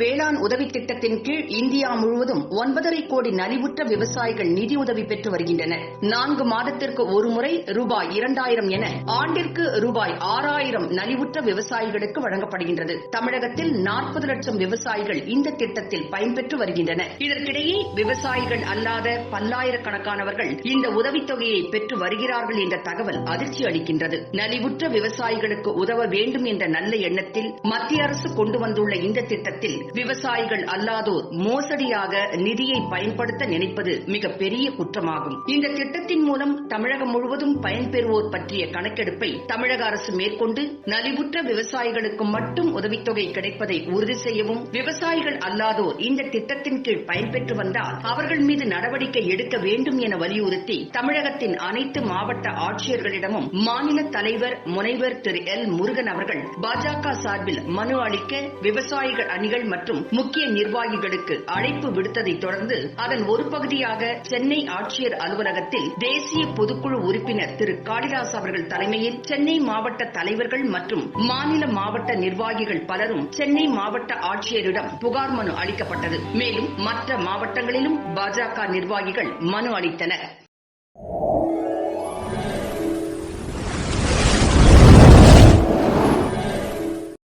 வேளாண் உதவி திட்டத்தின் கீழ் இந்தியா முழுவதும் ஒன்பதரை கோடி நலிவுற்ற விவசாயிகள் நிதியுதவி பெற்று வருகின்றனர் நான்கு மாதத்திற்கு ஒருமுறை ரூபாய் இரண்டாயிரம் என ஆண்டிற்கு ரூபாய் ஆறாயிரம் நலிவுற்ற விவசாயிகளுக்கு வழங்கப்படுகின்றது. தமிழகத்தில் நாற்பது லட்சம் விவசாயிகள் இந்த திட்டத்தில் பயன்பெற்று வருகின்றனர். இதற்கிடையே விவசாயிகள் அல்லாத பல்லாயிரக்கணக்கானவர்கள் இந்த உதவித்தொகையை பெற்று வருகிறார்கள் என்ற தகவல் அதிர்ச்சி அளிக்கின்றது. நலிவுற்ற விவசாயிகளுக்கு உதவ வேண்டும் என்ற நல்ல எண்ணத்தில் மத்திய அரசு கொண்டு வந்துள்ள இந்த திட்டத்தில் விவசாயிகள் அல்லாதோர் மோசடியாக நிதியை பயன்படுத்த நினைப்பது மிக பெரிய குற்றமாகும். இந்த திட்டத்தின் மூலம் தமிழகம் முழுவதும் பயன்பெறுவோர் பற்றிய கணக்கெடுப்பை தமிழக அரசு மேற்கொண்டு நலிவுற்ற விவசாயிகளுக்கு மட்டும் உதவித்தொகை கிடைப்பதை உறுதி செய்யவும் விவசாயிகள் அல்லாதோர் இந்த திட்டத்தின் கீழ் பயன்பெற்று வந்தால் அவர்கள் மீது நடவடிக்கை எடுக்க வேண்டும் என வலியுறுத்தி தமிழகத்தின் அனைத்து மாவட்ட ஆட்சியர்களிடமும் மாநில தலைவர் முனைவர் திரு எல் முருகன் அவர்கள் பாஜக சார்பில் மனு அளிக்க விவசாயிகள் அணிகள் மற்றும் முக்கிய நிர்வாகிகளுக்கு அழைப்பு விடுத்ததை தொடர்ந்து அதன் ஒரு பகுதியாக சென்னை ஆட்சியர் அலுவலகத்தில் தேசிய பொதுக்குழு உறுப்பினர் திரு. காளிதாஸ் அவர்கள் தலைமையில் சென்னை மாவட்ட தலைவர்கள் மற்றும் மாநில மாவட்ட நிர்வாகிகள் பலரும் சென்னை மாவட்ட ஆட்சியரிடம் புகார் மனு அளிக்கப்பட்டது. மேலும் மற்ற மாவட்டங்களிலும் பாஜக நிர்வாகிகள் மனு அளித்தனர்.